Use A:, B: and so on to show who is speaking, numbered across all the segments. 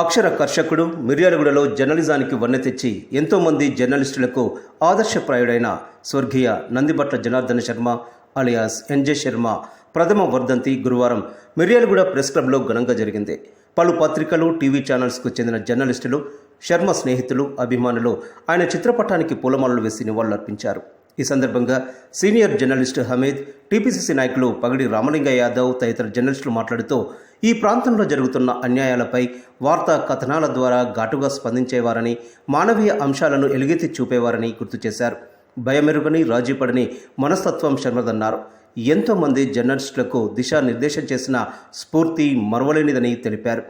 A: అక్షర కర్షకుడు మిర్యాలగూడలో జర్నలిజానికి వన్నె తెచ్చి ఎంతోమంది జర్నలిస్టులకు ఆదర్శప్రాయుడైన స్వర్గీయ నందిబట్ల జనార్దన శర్మ అలియాస్ ఎన్జే శర్మ ప్రథమ వర్ధంతి గురువారం మిర్యాలగూడ ప్రెస్ క్లబ్లో ఘనంగా జరిగింది. పలు పత్రికలు టీవీ ఛానల్స్కు చెందిన జర్నలిస్టులు శర్మ స్నేహితులు అభిమానులు ఆయన చిత్రపటానికి పూలమాలలు వేసి నివాళులర్పించారు. ఈ సందర్భంగా సీనియర్ జర్నలిస్టు హమీద్ టీపీసీసీ నాయకులు పగడి రామలింగ యాదవ్ తదితర జర్నలిస్టులు మాట్లాడుతూ ఈ ప్రాంతంలో జరుగుతున్న అన్యాయాలపై వార్తా కథనాల ద్వారా ఘాటుగా స్పందించేవారని మానవీయ అంశాలను ఎలుగెత్తి చూపేవారని గుర్తు చేశారు. భయమెరుగని రాజీపడని మనస్తత్వం శర్మదన్నారు. ఎంతోమంది జర్నలిస్టులకు దిశానిర్దేశం చేసిన స్ఫూర్తి మరవలేనిదని తెలిపారు.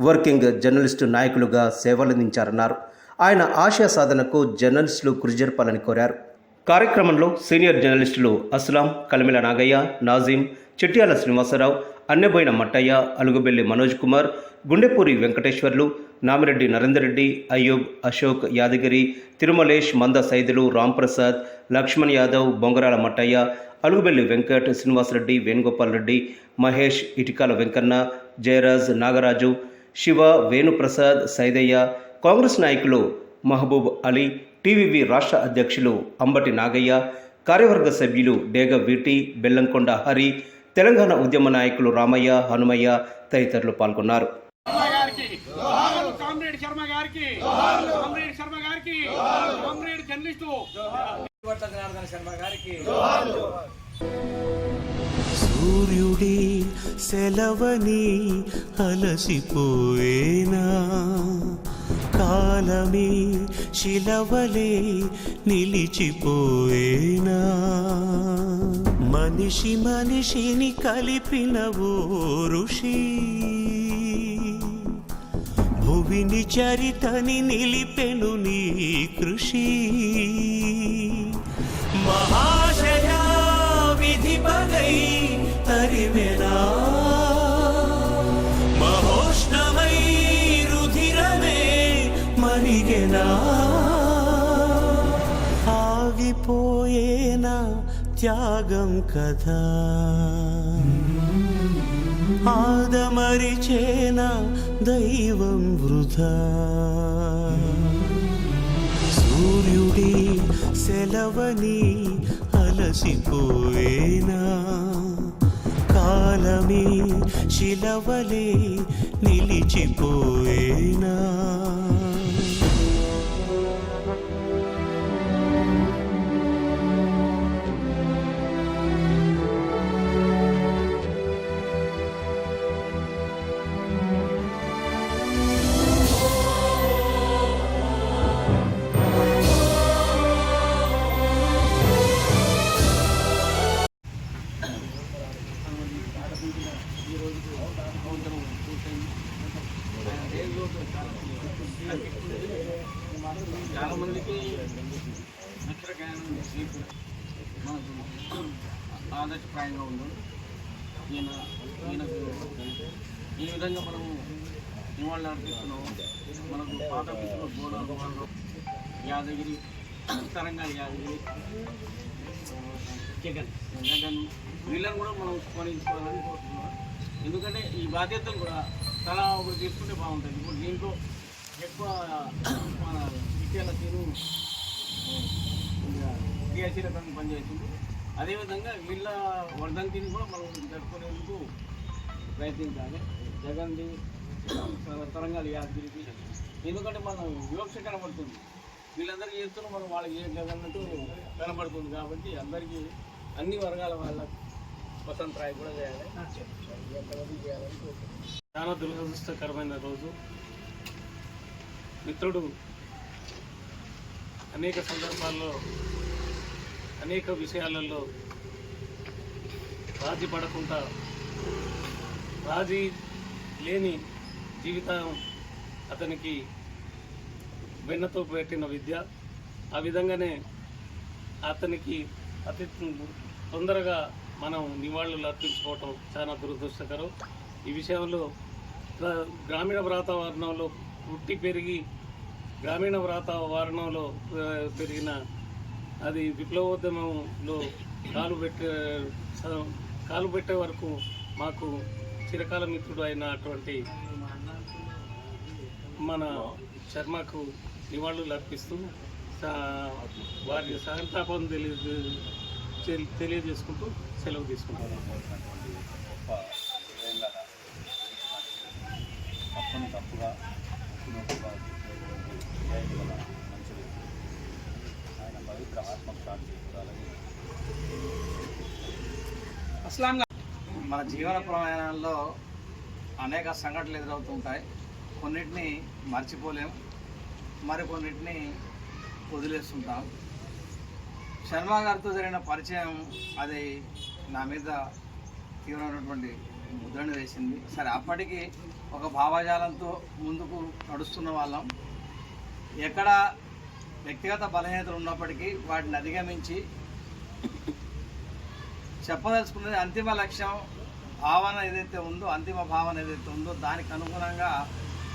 A: వర్కింగ్ జర్నలిస్టు నాయకులుగా సేవలందించారన్నారు. ఆయన ఆశయ సాధనకు జర్నలిస్టులు కృషి జరపాలని కోరారు. కార్యక్రమంలో సీనియర్ జర్నలిస్టులు అస్లాం కలిమిల నాగయ్య నాజీం చిట్యాల శ్రీనివాసరావు అన్నెబోయిన మట్టయ్య అలుగుబెల్లి మనోజ్ కుమార్ గుండెపూరి వెంకటేశ్వర్లు నామిరెడ్డి నరేందర్ రెడ్డి అయ్యూబ్ అశోక్ యాదగిరి తిరుమలేష్ మంద సైదులు రాంప్రసాద్ లక్ష్మణ్ యాదవ్ బొంగరాల మట్టయ్య అలుగుబెల్లి వెంకట్ శ్రీనివాసరెడ్డి వేణుగోపాల్ రెడ్డి మహేష్ ఇటికాల వెంకన్న జయరాజ్ నాగరాజు శివ వేణుప్రసాద్ సైదయ్య కాంగ్రెస్ నాయకులు మహబూబ్ అలీ టీవీవీ రాష్ట్ర అధ్యక్షులు అంబటి నాగయ్య కార్యవర్గ సభ్యులు డేగ వీటి బెల్లంకొండ హరి తెలంగాణ ఉద్యమ నాయకులు రామయ్య హనుమయ్య తదితరులు పాల్గొన్నారు.
B: సూర్యుడి సెలవని అలసిపోయేనా కాలమే శిలవలే నిలిచిపోయేనా? మనిషి మనిషిని కలిపిన ఓ ఋషి భువిని చరితని నిలిపెను నీ కృషి. మహాశయ విధి పగై తరివెనా మరిగెనా ఆగిపోయేనా త్యాగం కదా ఆదమరిచేనా దైవం వృధా? సూర్యుడి సెలవని అలసిపోయేనా? కాలమే శిలవలే నిలిచిపోయేనా?
C: మీకు మనకు ఆదర్శప్రాయంగా ఉంది ఈయన ఈయనకు ఈ విధంగా మనము నివాళులు అర్పిస్తున్నాము. మనకు పాత మిత్రులు గోడ యాదగిరి తరంగాల యాదగిరి జగన్. జగన్. వీళ్ళని కూడా మనం స్మరించుకోవాలని కోరుతున్నాం ఎందుకంటే ఈ బాధ్యతలు కూడా తలా ఒకటి తీసుకుంటే బాగుంటుంది. ఇప్పుడు దీంట్లో ఎక్కువ మన ఇటీవల తీరు టీఆర్సీ రకంగా పనిచేస్తుంది అదేవిధంగా వీళ్ళ వర్ధంతిని కూడా మనం జరుపుకునేందుకు ప్రయత్నించాలి. జగన్ది తరంగాలు యాదగిరికి ఎందుకంటే మనం వివక్ష కనబడుతుంది వీళ్ళందరికీ చేస్తున్న మనం వాళ్ళకి ఏం లేదన్నట్టు కనబడుతుంది కాబట్టి అందరికీ అన్ని వర్గాల వాళ్ళ వసంతరాయి కూడా చేయాలి. చేయాలని
D: చాలా దురదృష్టకరమైన రోజు. మిత్రుడు అనేక సందర్భాల్లో అనేక విషయాలలో రాజీ పడకుండా రాజీ లేని జీవితం అతనికి వెన్నతో పెట్టిన విద్య. ఆ విధంగానే అతనికి అతి తొందరగా మనం నివాళులు అర్పించుకోవటం చాలా దురదృష్టకరం. ఈ విషయంలో గ్రామీణ వాతావరణంలో పుట్టి పెరిగి గ్రామీణ వాతావరణంలో పెరిగిన అది విప్లవోద్యమంలో కాలు పెట్టే కాలు పెట్టే వరకు మాకు చిరకాల మిత్రుడు అయినటువంటి మన శర్మకు నివాళులు అర్పిస్తూ వారి సహంతాపం తెలియ తెలియజేసుకుంటూ సెలవు తీసుకుంటాను
E: తప్పుగా తప్పును ఒప్పుగా నిజాయితీ గల మంచి వ్యక్తి ఆయన పవిత్ర
F: మన జీవన ప్రయాణంలో అనేక సంఘటనలు ఎదురవుతుంటాయి. కొన్నిటిని మర్చిపోలేం. మరికొన్నిటిని వదిలేస్తుంటాం. శర్మ గారితో జరిగిన పరిచయం అది నా మీద తీవ్రమైనటువంటి ముద్రను వేసింది. సరే అప్పటికి ఒక భావజాలంతో ముందుకు నడుస్తున్న వాళ్ళం. ఎక్కడ వ్యక్తిగత బలహీనతలు ఉన్నప్పటికీ వాటిని అధిగమించి చెప్పదలుచుకున్నది అంతిమ లక్ష్యం భావన ఏదైతే ఉందో అంతిమ భావన ఏదైతే ఉందో దానికి అనుగుణంగా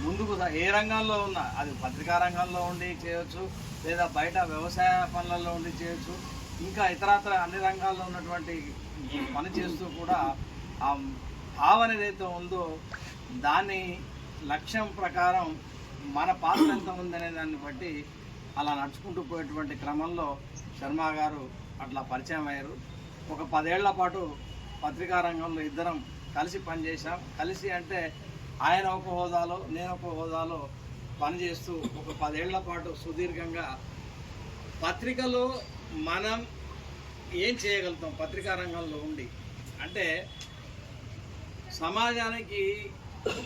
F: ముందుకు ఏ రంగంలో ఉన్నా అది పత్రికా రంగంలో ఉండి చేయొచ్చు లేదా బయట వ్యవసాయ పనులలో ఉండి చేయొచ్చు ఇంకా ఇతరత్ర అన్ని రంగాల్లో ఉన్నటువంటి పని చేస్తూ కూడా ఆ భావన ఏదైతే ఉందో దాని లక్ష్యం ప్రకారం మన పాత్ర ఎంత ఉందనే దాన్ని బట్టి అలా నడుచుకుంటూ పోయేటువంటి క్రమంలో శర్మ గారు అట్లా పరిచయం అయ్యారు. ఒక పదేళ్ళ పాటు పత్రికా రంగంలో ఇద్దరం కలిసి పనిచేసాం కలిసి అంటే ఆయన ఒక హోదాలో నేను ఒక హోదాలో పనిచేస్తూ ఒక పదేళ్ళ పాటు సుదీర్ఘంగా పత్రికలో మనం ఏం చేయగలుగుతాం? పత్రికా రంగంలో ఉండి. అంటే సమాజానికి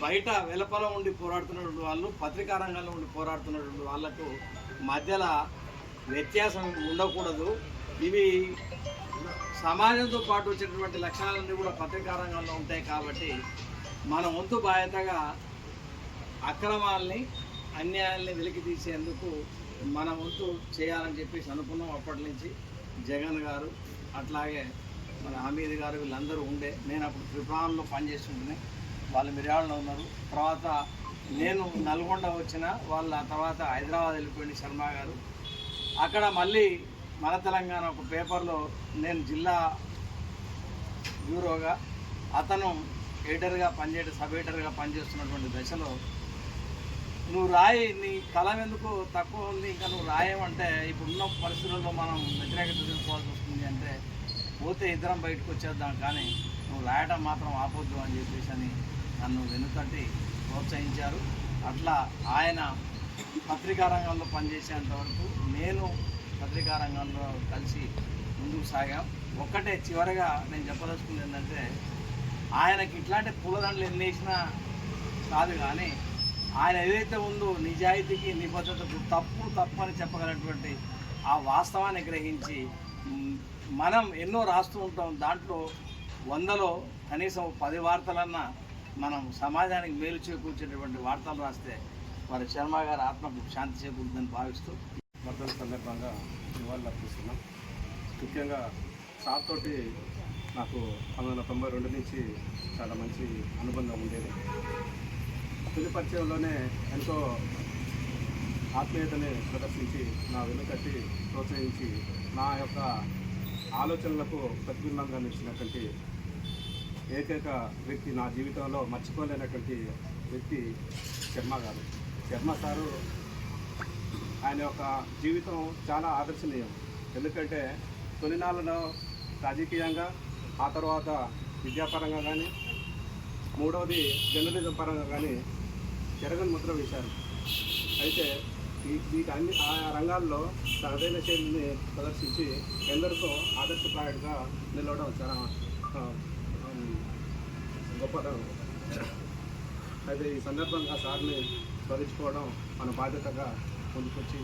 F: బయట వెలపల ఉండి పోరాడుతున్నటువంటి వాళ్ళు పత్రికా రంగంలో ఉండి పోరాడుతున్నటువంటి వాళ్ళకు మధ్యలో వ్యత్యాసం ఉండకూడదు. ఇవి సమాజంతో పాటు వచ్చేటటువంటి లక్షణాలన్నీ కూడా పత్రికా రంగంలో ఉంటాయి కాబట్టి మన వంతు బాధ్యతగా అక్రమాల్ని అన్యాయాల్ని వెలికి తీసేందుకు మన వంతు చేయాలని చెప్పేసి అనుకున్నాం అప్పటి నుంచి జగన్ గారు. అట్లాగే మన హమీద్ గారు వీళ్ళందరూ ఉండే. నేను అప్పుడు త్రిపురాలో పనిచేస్తుంటే వాళ్ళు మిర్యాలలో ఉన్నారు. తర్వాత నేను నల్గొండ వచ్చిన వాళ్ళ తర్వాత హైదరాబాద్ వెళ్ళిపోయింది శర్మ గారు. అక్కడ మళ్ళీ మన తెలంగాణ ఒక పేపర్లో నేను జిల్లా బ్యూరోగా అతను ఎడిటర్గా పనిచేయడం సబ్ ఎడిటర్గా పనిచేస్తున్నటువంటి దశలో నువ్వు రాయి నీ కలం ఎందుకు తక్కువ ఉంది? ఇంకా నువ్వు రాయమంటే ఇప్పుడున్న పరిస్థితుల్లో మనం వ్యతిరేకత తెలుసుకోవాల్సి వస్తుంది అంటే పోతే ఇద్దరం బయటకు వచ్చేద్దాం కానీ నువ్వు రాయటం మాత్రం ఆపొద్దు అని చెప్పేసి అని నన్ను వెనుతట్టి ప్రోత్సహించారు. అట్లా ఆయన పత్రికా రంగంలో పనిచేసేంత వరకు నేను పత్రికా రంగంలో కలిసి ముందుకు సాగాం. ఒక్కటే చివరగా నేను చెప్పదలుచుకుంది ఏంటంటే ఆయనకి ఇట్లాంటి పూలదండలు ఎన్ని వేసినా కాదు కానీ ఆయన ఏదైతే ఉందో నిజాయితీకి నిబద్ధతకు తప్పు తప్పు అని చెప్పగలటువంటి ఆ వాస్తవాన్ని గ్రహించి మనం ఎన్నో రాస్తూ ఉంటాం. దాంట్లో వందలో కనీసం పది వార్తలన్నా మనం సమాజానికి మేలు చేకూర్చేటటువంటి వార్తలు రాస్తే వారి శర్మ గారి ఆత్మకు శాంతి చేకూరుతుందని భావిస్తూ
G: వర్ధన సందర్భంగా నివాళులు అర్పిస్తున్నాం. ముఖ్యంగా సార్ తోటి నాకు పంతొమ్మిది వందల తొంభై రెండు నుంచి చాలా మంచి అనుబంధం ఉండేది. తొలి పరిచయంలోనే ఎంతో ఆత్మీయతని ప్రదర్శించి నా వెనుకట్టి ప్రోత్సహించి నా యొక్క ఆలోచనలకు ప్రతిబింబంగా నిలిచినటువంటి ఏకైక వ్యక్తి నా జీవితంలో మర్చిపోలేనటువంటి వ్యక్తి శర్మ గారు. శర్మ సారు ఆయన యొక్క జీవితం చాలా ఆదర్శనీయం. ఎందుకంటే తొలినాళ్ళలో రాజకీయంగా ఆ తర్వాత విద్యాపరంగా కానీ మూడవది జర్నలిజం పరంగా కానీ జరగని ముద్ర వేశారు. అయితే ఈ వీటి అన్ని ఆ రంగాల్లో తనదైన శైలిని ప్రదర్శించి ఎందరితో ఆదర్శప్రాయుడిగా నిలవడం చాలా గొప్పతనం. అయితే ఈ సందర్భంగా సార్ని స్మరించుకోవడం మన బాధ్యతగా ముందుకొచ్చి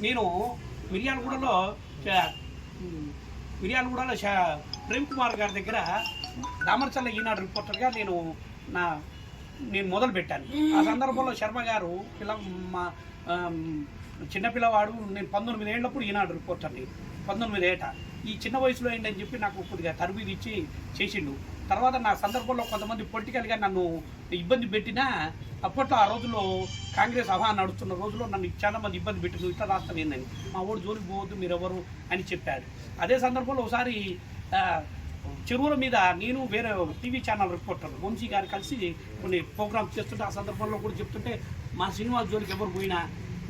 H: నేను మిర్యాలగూడలో చ- మిర్యాలగూడలో ప్రేమ్ కుమార్ గారి దగ్గర దామర్చల్ల ఈనాడు రిపోర్టర్గా నేను నా నేను మొదలు పెట్టాను. ఆ సందర్భంలో శర్మ గారు పిల్ల మా చిన్నపిల్లవాడు నేను పంతొమ్మిది ఏళ్ళప్పుడు ఈనాడు రిపోర్టర్ని. పంతొమ్మిది ఏట. ఈ చిన్న వయసులో ఏంటని చెప్పి నాకు కొద్దిగా తరబీదు ఇచ్చి చేసిండు. తర్వాత నా సందర్భంలో కొంతమంది పొలిటికల్గా నన్ను ఇబ్బంది పెట్టినా అప్పట్లో ఆ రోజుల్లో కాంగ్రెస్ సభ నడుస్తున్న రోజుల్లో నన్ను చాలా మంది ఇబ్బంది పెట్టింది ఇట్లా రాష్ట్రం ఏందని. మా ఓడి జోలికి పోవద్దు మీరు ఎవరు అని చెప్పాడు. అదే సందర్భంలో ఒకసారి చెరువుల మీద నేను వేరే టీవీ ఛానల్ రిపోర్టర్ వంశీ గారు కలిసి కొన్ని ప్రోగ్రామ్స్ చేస్తుంటే ఆ సందర్భంలో కూడా చెప్తుంటే మా సినిమా జోలికి ఎవరు పోయినా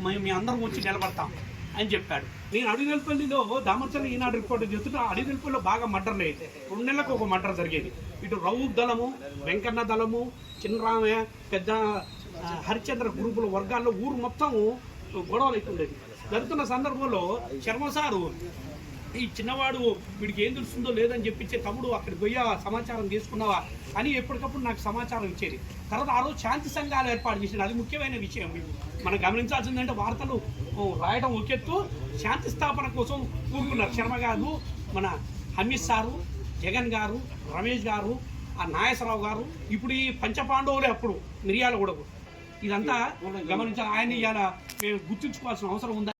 H: మేము మీ అందరం వచ్చి నిలబడతాం అని చెప్పాడు. నేను అడిగల్పల్లిలో దామర్చల ఈనాడు రిపోర్ట్ చేస్తుంటే ఆ బాగా బాగా మర్డర్లు రెండు నెలలకు ఒక మర్డర్ జరిగేది. ఇటు రౌఫ్ దళము వెంకన్న దళము చిన్నరామయ్య పెద్ద హరిచంద్ర హరిశ్చంద్ర గ్రూపుల వర్గాల్లో ఊరు మొత్తం గొడవలు అవుతుండేది జరుగుతున్న సందర్భంలో శర్మ సారు ఈ చిన్నవాడు వీడికి ఏం తెలుస్తుందో లేదని చెప్పించే తమ్ముడు అక్కడికి పోయా సమాచారం తీసుకున్నావా? అని ఎప్పటికప్పుడు నాకు సమాచారం ఇచ్చేది. తర్వాత ఆ రోజు శాంతి సంఘాలు ఏర్పాటు చేసింది. అది ముఖ్యమైన విషయం. మనం గమనించాల్సిందంటే వార్తలు రాయడం ఒకెత్తు శాంతి స్థాపన కోసం కూరుకున్నారు శర్మ గారు మన హమీద్ సారు జగన్ గారు రమేష్ గారు ఆ నాగేశ్వరరావు గారు ఇప్పుడు ఈ పంచపాండవులే అప్పుడు మిరియాల కూడా ఇదంతా గమనించాలి. ఆయన ఇవాళ మేము గుర్తుంచుకోవాల్సిన అవసరం ఉందా?